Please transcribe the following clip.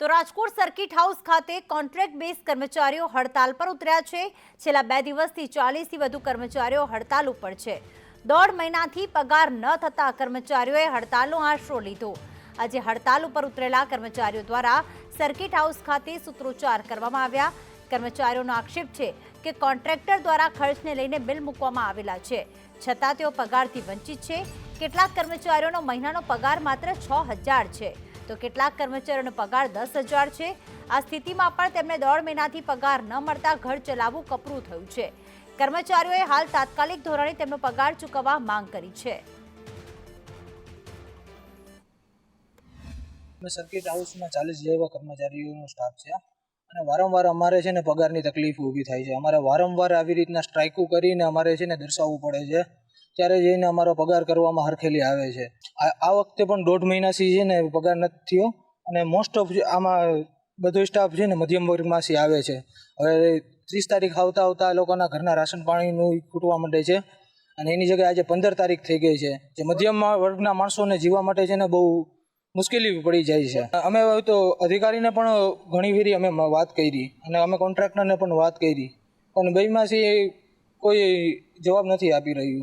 તો Rajkot circuit house ખાતે contract base કર્મચારીઓ હડતાલ પર ઉતર્યા છે. છેલ્લા બે દિવસથી ચાલીસથી વધુ કર્મચારીઓ હડતાલ ઉપર છે. દોઢ મહિનાથી પગાર ન થતા કર્મચારીઓએ હડતાલનો આશરો લીધો. આજે હડતાલ ઉપર ઉતરેલા કર્મચારીઓ દ્વારા સર્કિટ હાઉસ ખાતે સૂત્રોચ્ચાર કરવામાં આવ્યા. કર્મચારીઓનો આક્ષેપ છે કે કોન્ટ્રાક્ટર દ્વારા ખર્ચને લઈને બિલ મૂકવામાં આવેલા છે. છતાં તેઓ પગારથી વંચિત છે. કેટલાક કર્મચારીઓનો મહિનાનો પગાર માત્ર છ હજાર છે. તો કેટલાક કર્મચારીઓનો પગાર દસ હજાર છે. આ સ્થિતિમાં પણ તેમને દોઢ મહિનાથી પગાર ન મળતા ઘર ચલાવવું કપરું થયું છે. કર્મચારીઓએ હાલ તાત્કાલિક ધોરણે તેમનો પગાર ચૂકવવા માંગ કરી છે. સર્કિટ હાઉસમાં ચાલીસ જેવા કર્મચારીઓનો સ્ટાફ છે. અને વારંવાર અમારે છે ને પગારની તકલીફ ઊભી થાય છે. અમારે વારંવાર આવી રીતના સ્ટ્રાઇકો કરીને અમારે છે ને દર્શાવવું પડે છે. ત્યારે જઈને અમારો પગાર કરવામાં હરખેલી આવે છે. આ વખતે પણ દોઢ મહિનાથી છે ને પગાર નથી થયો અને મોસ્ટ ઓફ આમાં બધો સ્ટાફ છે ને મધ્યમ વર્ગમાંથી આવે છે. હવે ત્રીસ તારીખ આવતા આવતા લોકોના ઘરના રાશન પાણીનું ખૂટવા માંડે છે અને એની જગ્યાએ આજે પંદર તારીખ થઈ ગઈ છે. જે મધ્યમ વર્ગના માણસોને જીવવા માટે છે ને બહુ મુશ્કેલી પડી જાય છે. અમે તો અધિકારીને પણ ઘણી ફેરી અમે વાત કરી અને અમે કોન્ટ્રાક્ટરને પણ વાત કરી. પણ બેમાંથી કોઈ જવાબ નથી આપી રહ્યું.